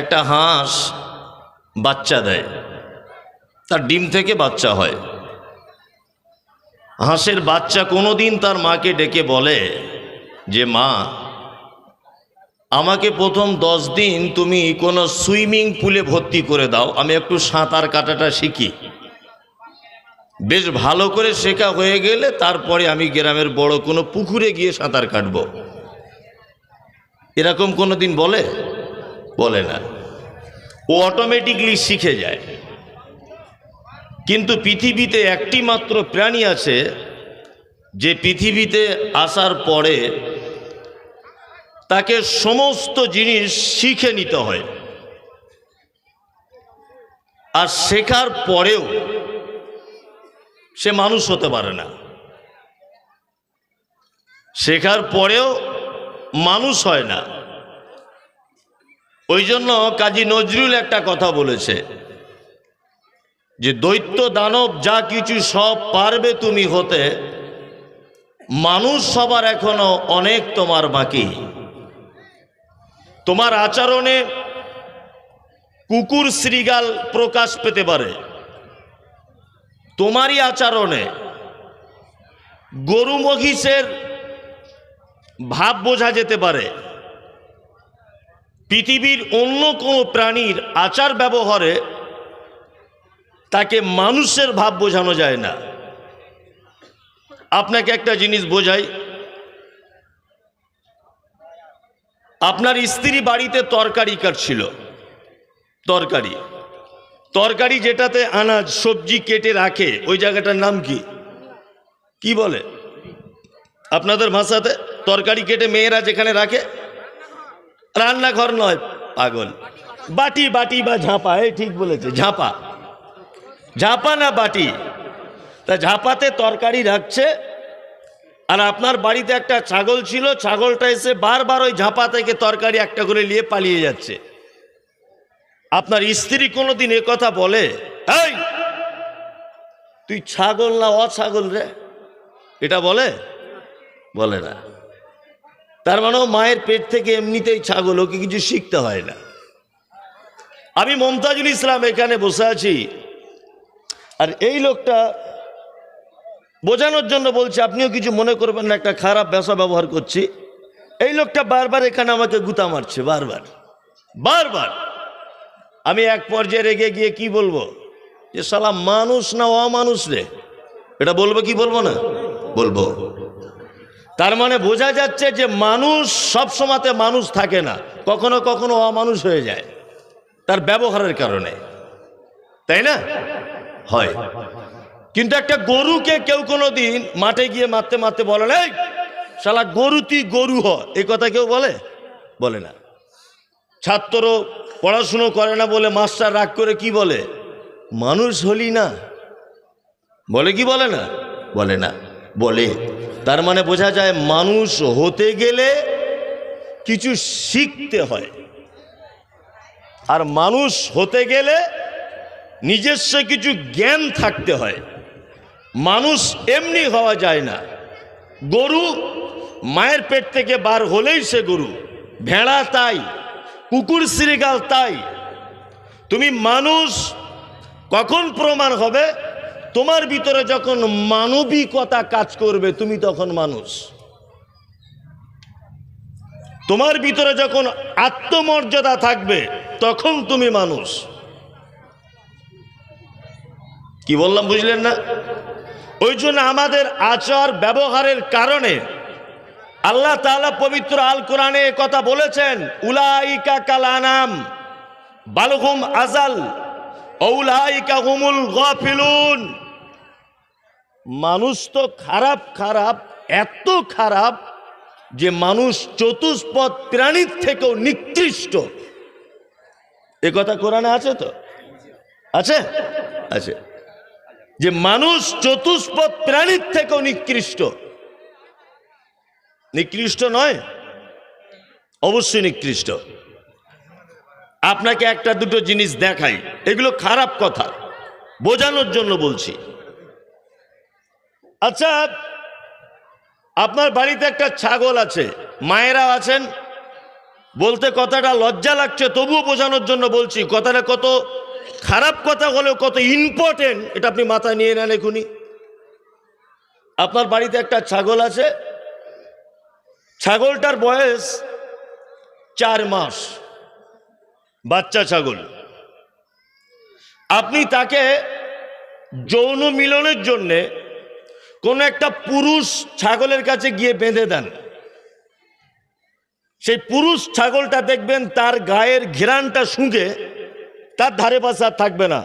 একটা হাঁস বাচ্চা দেয়। তার ডিম থেকে বাচ্চা হয়। হাঁসের বাচ্চা কোনোদিন তার মাকে ডেকে বলে যে, মা, আমাকে প্রথম দশ দিন তুমি কোনো সুইমিং পুলে ভর্তি করে দাও। আমি একটু সাঁতার কাটাটা শিখি। বেশ ভালো করে শেখা হয়ে গেলে তারপরে আমি গ্রামের বড় কোনো পুকুরে গিয়ে সাঁতার কাটবো। এরকম কোনো দিন বলে? বলে না। ও অটোমেটিকলি শিখে যায়। কিন্তু পৃথিবীতে একটি মাত্র প্রাণী আছে, যে পৃথিবীতে আসার পরে তাকে সমস্ত জিনিস শিখে নিতে হয়। আর শেখার পরেও সে মানুষ হতে পারে না। শেখার পরেও মানুষ হয় না। ওই জন্য কাজী নজরুল একটা কথা বলেছে যে দৈত্য দানব যা কিছু সব পারবে তুমি হতে, মানুষ সবার এখনও অনেক তোমার বাকি। তোমার আচরণে কুকুর শ্রীগাল প্রকাশ পেতে পারে। তোমারই আচরণে গরু মহিষের ভাব বোঝা যেতে পারে। পৃথিবীর অন্য কোনো প্রাণীর আচার ব্যবহারে তাকে মানুষের ভাব বোঝানো যায় না। আপনাকে একটা জিনিস বোঝাই। আপনার স্ত্রী বাড়িতে তরকারি কাটছিল। তরকারি। তরকারি যেটাতে আনাজ, সবজি কেটে রাখে, ওই জায়গাটার নাম কি? কি বলে? আপনাদের ভাষাতে? তরকারি কেটে মেয়েরা যেখানে রাখে রান্নাঘর নয়, পাগল। বাটি বাটি বা ঝাঁপা, এই ঠিক বলেছে, ঝাঁপা। ঝাঁপা না বাটি? তা ঝাঁপাতে তরকারি রাখছে, আর আপনার বাড়িতে একটা ছাগল ছিল, ছাগলটা এসে বারবার ওই ঝাঁপা থেকে তরকারি একটা করে নিয়ে পালিয়ে যাচ্ছে। আপনার স্ত্রী কোনোদিন এ কথা বলে? এই, তুই ছাগল না অছাগল রে? এটা বলে? বলে না। তার মানে মায়ের পেট থেকে এমনিতেই ছাগল, ওকে কিছু শিখতে হয় না। আমি মমতাজুল ইসলাম এখানে বসে আছি। আর এই লোকটা বোঝানোর জন্য বলছি, আপনিও কিছু মনে করবেন না, একটা খারাপ ব্যবসা ব্যবহার করছি। এই লোকটা বারবার এখানে আমাকে গুতা মারছে, বারবার বারবার। আমি এক পর্যায়ে রেগে গিয়ে কি বলব? যে, সালা, মানুষ না অমানুষ রে? এটা বলব কি বলব না? বলব। তার মানে বোঝা যাচ্ছে যে মানুষ সব সময়তে মানুষ থাকে না, কখনো কখনো অমানুষ হয়ে যায়, তার ব্যবহারের কারণে। তাই না? হয়। কিন্তু একটা গরুকে কেউ কোনো দিন মাঠে গিয়ে মারতে মারতে বলে না শালা গরু তুই গরু হ। এ কথা কেউ বলে? বলে না। ছাত্র পড়াশুনো করে না বলে মাস্টার রাগ করে কি বলে? মানুষ হলি না। বলে কি বলে না? বলে না। বলে তার মানে বোঝা যায় মানুষ হতে গেলে কিছু শিখতে হয়। আর মানুষ হতে গেলে নিজস্ব কিছু জ্ঞান থাকতে হয়। মানুষ এমনি হওয়া যায় না। গরু মায়ের পেট থেকে বার হলেই সে গরু, ভেড়া তাই, কুকুর শ্রীগাল তাই। তুমি মানুষ কখন প্রমাণ হবে? তোমার ভিতরে যখন মানবিকতা কাজ করবে, তুমি তখন মানুষ। তোমার ভিতরে যখন আত্মমর্যাদা থাকবে, তখন তুমি মানুষ। কি বললাম, বুঝলেন না? ওই জন্য আমাদের আচার ব্যবহারের কারণে আল্লাহ তাআলা পবিত্র আল কোরআনে কথা বলেছেন, উলাইকা কালানাম, বালহুম আজাল ঔলাইকা হুমুল গফিলুন। মানুষ তো খারাপ খারাপ, এত খারাপ যে মানুষ চতুষ্পদ প্রাণীর থেকেও নিকৃষ্ট। এ কথা কোরআনে আছে তো? আছে? আছে। যে মানুষ চতুষ্পদ প্রাণীর থেকেও নিকৃষ্ট। নিকৃষ্ট নয়, অবশ্যই নিকৃষ্ট। আপনাকে একটা দুটো জিনিস দেখাই, এগুলো খারাপ কথা, বোঝানোর জন্য বলছি। আচ্ছা আপনার বাড়িতে একটা ছাগল আছে, মায়েরা আছেন, বলতে কথাটা লজ্জা লাগছে, তবুও বোঝানোর জন্য বলছি, কথাটা কত খারাপ কথা হলেও কত ইম্পর্টেন্ট এটা আপনি মাথায় নিয়ে নেন এখুনি। আপনার বাড়িতে একটা ছাগল আছে, ছাগলটার বয়স চার মাস, বাচ্চা ছাগল। আপনি তাকে যৌন মিলনের জন্যে কোনো একটা পুরুষ ছাগলের কাছে গিয়ে বেঁধে দেন। সেই পুরুষ ছাগলটা দেখবেন তার গায়ের ঘেরানটা শুঁকে, তার ধারে পাশে আর থাকবে না,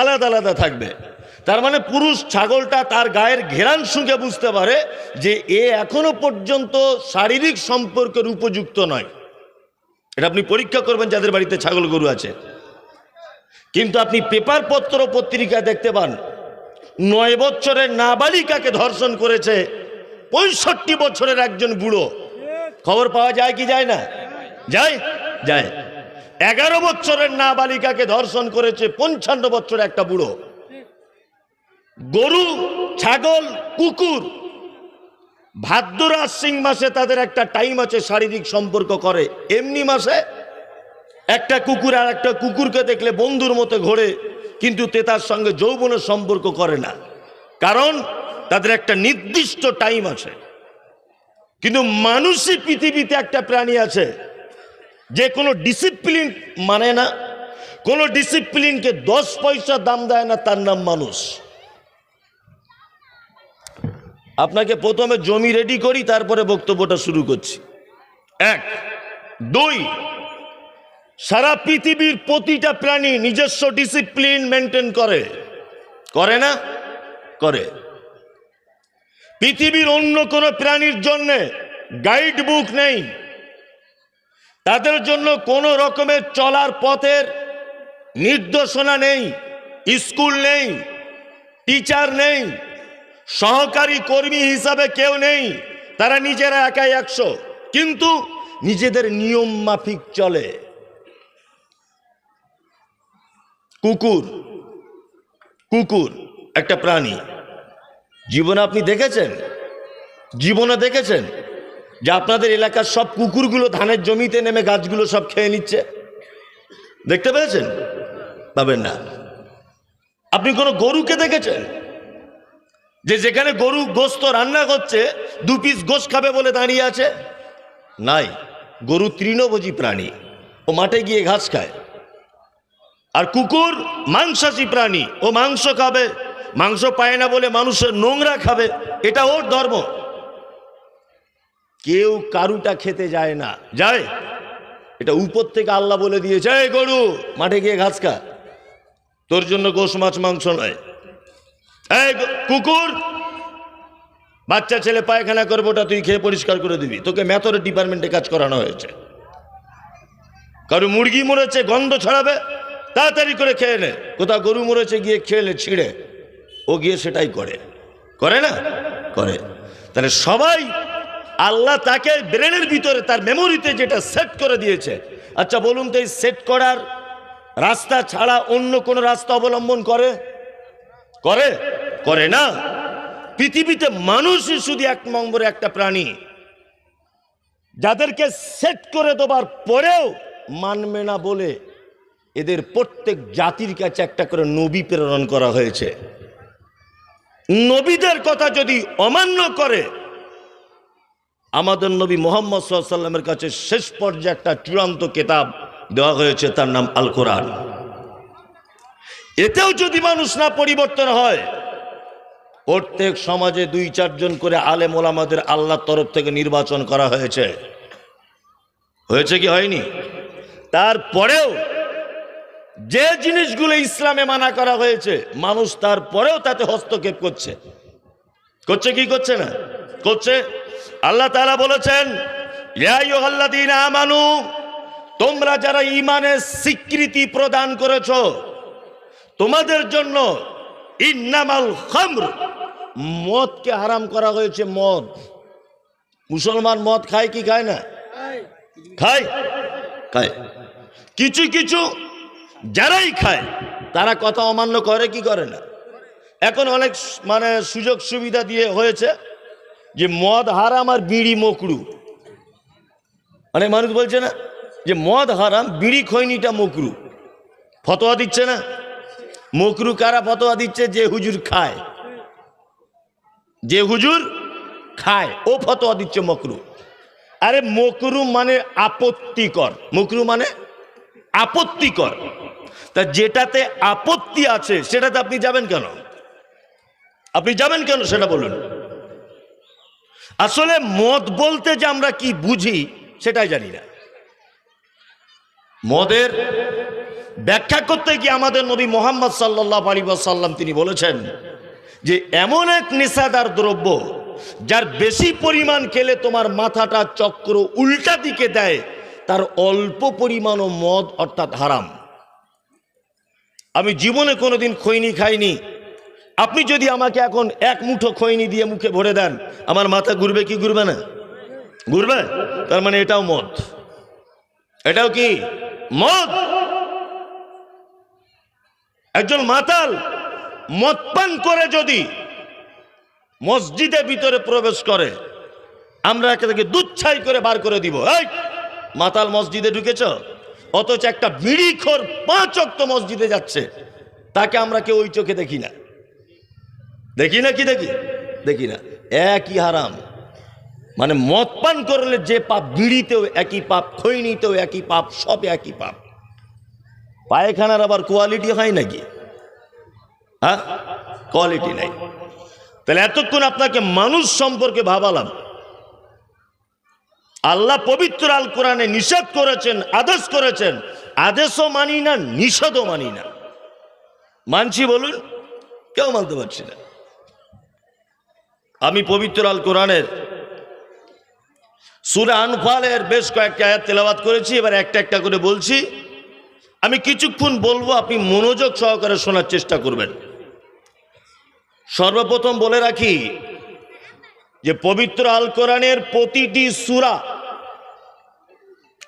আলাদা আলাদা থাকবে। তার মানে পুরুষ ছাগলটা তার গায়ের ঘেরান শুঁকে বুঝতে পারে যে এ এখনও পর্যন্ত শারীরিক সম্পর্কের উপযুক্ত নয়। এটা আপনি পরীক্ষা করবেন যাদের বাড়িতে ছাগল গরু আছে। কিন্তু আপনি পেপার পত্র পত্রিকা দেখতে পান নয় বছরের নাবালিকাকে ধর্ষণ করেছে। পঁয়ষট্টি বছরের একজন বুড়ো। খবর পাওয়া যায় কি যায় না? যায়? যায়। এগারো বছরের নাবালিকাকে ধর্ষণ করেছে পঞ্চান্ন বছর একটা বুড়ো। গরু, ছাগল, কুকুর। ভাদ্র আশ্বিন মাসে তাদের একটা টাইম আছে শারীরিক সম্পর্ক করে। এমনি মাসে একটা কুকুর আর একটা কুকুরকে দেখলে বন্ধুর মতো ঘোরে। কিন্তু তেতার সঙ্গে যৌবনের সম্পর্ক করে না। কারণ তাদের একটা নির্দিষ্ট টাইম আছে। কিন্তু মানুষই পৃথিবীতে একটা প্রাণী আছে, যে কোনো ডিসিপ্লিন মানে না। কোনো ডিসিপ্লিনকে দশ পয়সা দাম দেয় না, তার নাম মানুষ। আপনাকে প্রথমে জমি রেডি করি, তারপরে বক্তব্যটা শুরু করছি। এক, দুই সারা পৃথিবীর প্রতিটা প্রাণী নিজস্ব ডিসিপ্লিন মেনটেন করে। করে না? করে। পৃথিবীর অন্য কোনো প্রাণীর জন্য গাইড বুক নেই। তাদের জন্য কোনো রকমের চলার পথের নির্দেশনা নেই স্কুল নেই টিচার নেই, সহকারী কর্মী হিসাবে কেউ নেই, তারা নিজেরা একাই একশো। কিন্তু নিজেদের নিয়ম মাফিক চলে। কুকুর। কুকুর, একটা প্রাণী। জীবনে আপনি দেখেছেন? জীবনে দেখেছেন? যে আপনাদের এলাকার সব কুকুরগুলো ধানের জমিতে নেমে গাছগুলো সব খেয়ে নিচ্ছে? দেখতে পেয়েছেন? পাবেন না। আপনি কোনো গরুকে দেখেছেন? যে যেখানে গরু গোস্ত রান্না করছে, দু পিস গোস খাবে বলে দাঁড়িয়ে আছে? নাই। গরু তৃণভোজী প্রাণী। ও মাঠে গিয়ে ঘাস খায়। আর কুকুর মাংসাশী প্রাণী। ও মাংস খাবে, মাংস পায় না বলে মানুষের নোংরা খাবে, এটা ওর ধর্ম। কেউ কারুটা খেতে যায় না। যায়? এটা উপর থেকে আল্লাহ বলে দিয়েছে, এই গরু, মাঠে গিয়ে ঘাস খা। তোর জন্য গোস মাছ, মাংস নয়। কুকুর, বাচ্চা ছেলে পায়খানা করব, ওটা তুই খেয়ে পরিষ্কার করে দিবি। তোকে মেথরের ডিপার্টমেন্টে কাজ করানো হয়েছে। কারও মুরগি মরেছে, গন্ধ ছড়াবে। তাড়াতাড়ি করে খেয়ে নে। কোথাও গরু মরেছে, গিয়ে খেলে ছিঁড়ে। ও গিয়ে সেটাই করে। করে না? করে। তাহলে সবাই আল্লাহ তাকে ব্রেনের ভিতরে, তার মেমোরিতে যেটা সেট করে দিয়েছে। আচ্ছা বলুন তো এই সেট করার রাস্তা ছাড়া অন্য কোনো রাস্তা অবলম্বন করে? করে? করে না? পৃথিবীতে মানুষই শুধু এক নম্বরে একটা প্রাণী। যাদেরকে সেট করে দেবার পরেও মানবে না বলে এদের প্রত্যেক জাতির কাছে একটা করে নবী প্রেরণ করা হয়েছে। নবীদের কথা যদি অমান্য করে, আমাদের নবী মোহাম্মদ সাল্লামের কাছে শেষ পর্যায়ে একটা চূড়ান্ত কেতাব দেওয়া হয়েছে, তার নাম আল কোরআন এতেও যদি মানুষ না পরিবর্তন হয়, প্রত্যেক সমাজে দুই চারজন করে আলেম ওলামাদের আল্লাহর তরফ থেকে নির্বাচন করা হয়েছে। হয়েছে কি হয়নি? তারপরেও যে জিনিসগুলো ইসলামে মানা করা হয়েছে, মানুষ তারপরেও তাতে হস্তক্ষেপ করছে। করছে কি করছে না? করছে? আল্লাহ তাআলা বলেছেন আমানু, তোমরা যারা ইমানের স্বীকৃতি প্রদান করেছ, তোমাদের জন্য ইন্নামাল খামর, মদকে হারাম করা হয়েছে মদ। মুসলমান মদ খায় কি খায় না? খায়। খায়। কিছু কিছু যারাই খায়, তারা কথা অমান্য করে, কি করে না? এখন অনেক মানে সুযোগ সুবিধা দিয়ে হয়েছে যে মদ হারাম আর বিড়ি মকরু। অনেক মানুষ বলছে না যে মদ হারাম, বিড়ি খৈনিটা মকরু। ফতোয়া দিচ্ছে না? মকরু কারা ফতোয়া দিচ্ছে? যে হুজুর খায়। যে হুজুর খায়, ও ফতোয়া দিচ্ছে মকরু। আরে মকরু মানে আপত্তিকর। মকরু মানে আপত্তিকর। তা যেটাতে আপত্তি আছে, সেটাতে আপনি যাবেন কেন? আপনি যাবেন কেন সেটা বলুন। আসলে মদ বলতে যে আমরা কি বুঝি, সেটাই জানি না। মদের ব্যাখ্যা করতে গিয়ে আমাদের নবী মোহাম্মদ সাল্লাহ আলী সাল্লাম তিনি বলেছেন যে, এমন এক নেশাদার দ্রব্য যার বেশি পরিমাণ খেলে তোমার মাথাটা চক্র উল্টা দিকে দেয়, তার অল্প পরিমাণও মদ অর্থাৎ হারাম। আমি জীবনে কোনোদিন খৈনি খাইনি। আপনি যদি আমাকে এখন এক মুঠো খৈনি দিয়ে মুখে ভরে দেন, আমার মাথা ঘুরবে কি ঘুরবে না? ঘুরবে? তার মানে এটাও মদ। এটাও কি? মদ! একজন মাতাল মদ পান করে যদি মসজিদের ভিতরে প্রবেশ করে, আমরা একে থেকে দুচ্ছাই করে বার করে দিব। এই, মাতাল মসজিদে ঢুকেছ? অথচ একটা বিড়ি খোর পাঁচ অক্ত মসজিদে যাচ্ছে। তাকে আমরা কেউ ওই চোখে দেখি না। দেখি না কি দেখি? দেখি না। একই হারাম। মানে মদ পান করলে যে পাপ বিড়িতেও একই পাপ, খৈনিতেও একই পাপ, সব একই পাপ। পায়খানার আবার কোয়ালিটি হয় নাকি? হ্যাঁ? কোয়ালিটি নাই। তাহলে এতক্ষণ আপনাকে মানুষ সম্পর্কে ভাবালাম। আল্লাহ পবিত্র আল কোরআনে নিষেধ করেছেন, আদেশ করেছেন। আদেশও মানি না, নিষেধও মানি না। মানছি বলুন, কেউ মানতে পারছি না। আমি পবিত্র আল কোরআনের সুরা আনফালের বেশ কয়েকটা আয়াত তেলাবাত করেছি, এবার একটা একটা করে বলছি। আমি কিছুক্ষণ বলব, আপনি মনোযোগ সহকারে শোনার চেষ্টা করবেন। সর্বপ্রথম বলে রাখি যে পবিত্র আল কোরআনের প্রতিটি সুরা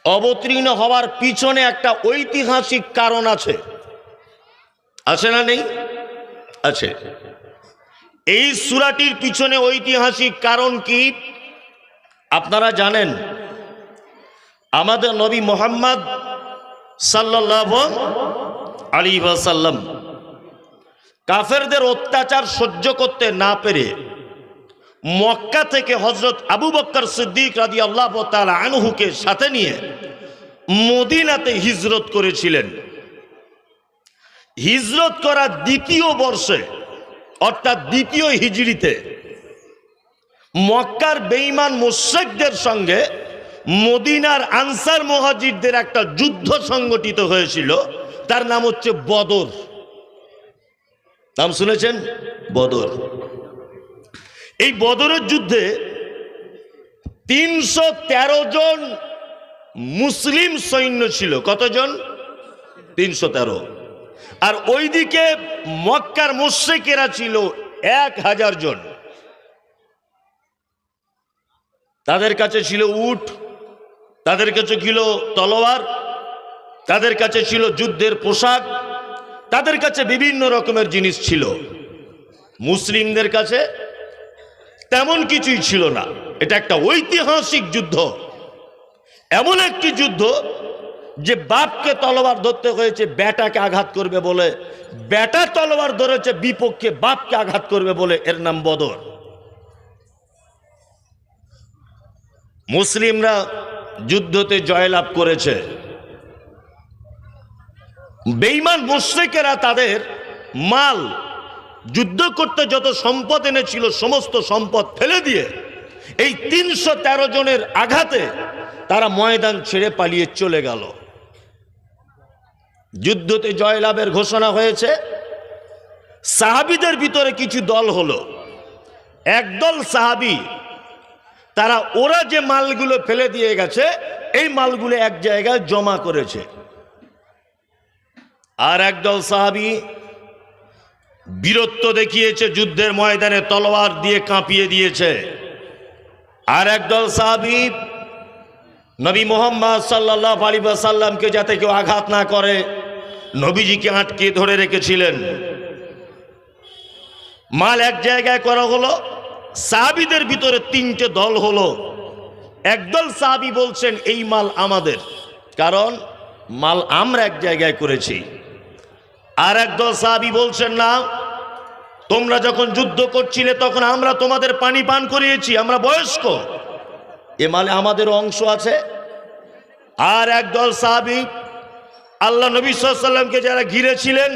অবতীর্ণ হওয়ার পিছনে একটা ঐতিহাসিক কারণ আছে। আছে না নেই? আছে। এই সুরাটির পিছনে ঐতিহাসিক কারণ কি? আপনারা জানেন, আমাদের নবী মোহাম্মদ সাল্লাহ আলী সাল্লাম কাফেরদের অত্যাচার সহ্য করতে না পেরে মক্কা থেকে হজরত আবু বক্কর সিদ্দিক রাজি আল্লাহ আনহুকে সাথে নিয়ে মদিনাতে হিজরত করেছিলেন। হিজরত করা দ্বিতীয় বর্ষে, অর্থাৎ দ্বিতীয় হিজড়িতে, মক্কার বেইমান মোশেকদের সঙ্গে মদিনার আনসার মহাজিদদের একটা যুদ্ধ সংগঠিত হয়েছিল। তার নাম হচ্ছে বদর। নাম শুনেছেন? বদর। এই বদরের যুদ্ধে তিনশো তেরো জন মুসলিম সৈন্য ছিল। কতজন? তিনশো তেরো। আর ওইদিকে মক্কার মোশেকেরা ছিল এক হাজার জন। তাদের কাছে ছিল উট, তাদের কাছে ছিল তলোয়ার, তাদের কাছে ছিল যুদ্ধের পোশাক, তাদের কাছে বিভিন্ন রকমের জিনিস ছিল। মুসলিমদের কাছে তেমন কিছুই ছিল না। এটা একটা ঐতিহাসিক যুদ্ধ। এমন একটি যুদ্ধ যে বাপকে তলোয়ার ধরতে হয়েছে বেটাকে আঘাত করবে বলে। বেটা তলোয়ার ধরেছে, বিপক্ষে বাপকে আঘাত করবে বলে এর নাম বদর। মুসলিমরা যুদ্ধতে জয়লাভ করেছে। বেইমান মুশ্রিকেরা তাদের মাল যুদ্ধ করতে যত সম্পদ এনেছিল, সমস্ত সম্পদ ফেলে দিয়ে এই তিনশো তেরো জনের আঘাতে তারা ময়দান ছেড়ে পালিয়ে চলে গেল। যুদ্ধতে জয়লাভের ঘোষণা হয়েছে। সাহাবিদের ভিতরে কিছু দল হলো। একদল সাহাবি, তারা ওরা যে মালগুলো ফেলে দিয়ে গেছে, এই মালগুলো এক জায়গায় জমা করেছে। আর একদল সাহাবি বীরত্ব দেখিয়েছে যুদ্ধের ময়দানে তলোয়ার দিয়ে কাঁপিয়ে দিয়েছে। আর একদল সাহাবি নবী মোহাম্মদ সাল্লাহ আলী সাল্লামকে যাতে কেউ আঘাত না করে, নবীজিকে আটকে ধরে রেখেছিলেন। মাল এক জায়গায় করা হলো, সাহাবিদের ভিতরে তিনটে দল হলো। একদল সাহাবি বলছেন, এই মাল আমাদের। কারণ মাল আমরা এক জায়গায় করেছি। আর একদল সাহাবি বলছেন, না, তোমরা যখন যুদ্ধ করছিলে, তখন আমরা তোমাদের পানি পান করিয়েছি, আমরা বয়স্ক। এ মালে আমাদের অংশ আছে। আর একদল সাহাবি আল্লাহ নবী সাল্লামকে যারা ঘিরেছিলেন,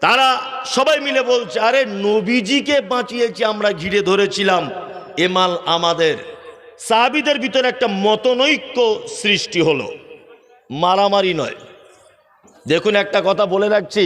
তারা সবাই মিলে বলছে, আরে নবীজিকে বাঁচিয়েছি, আমরা ঘিরে ধরেছিলাম। এ মাল আমাদের। সাহাবিদের ভিতরে একটা মতনৈক্য সৃষ্টি হলো। মারামারি নয়। দেখুন একটা কথা বলে রাখছি।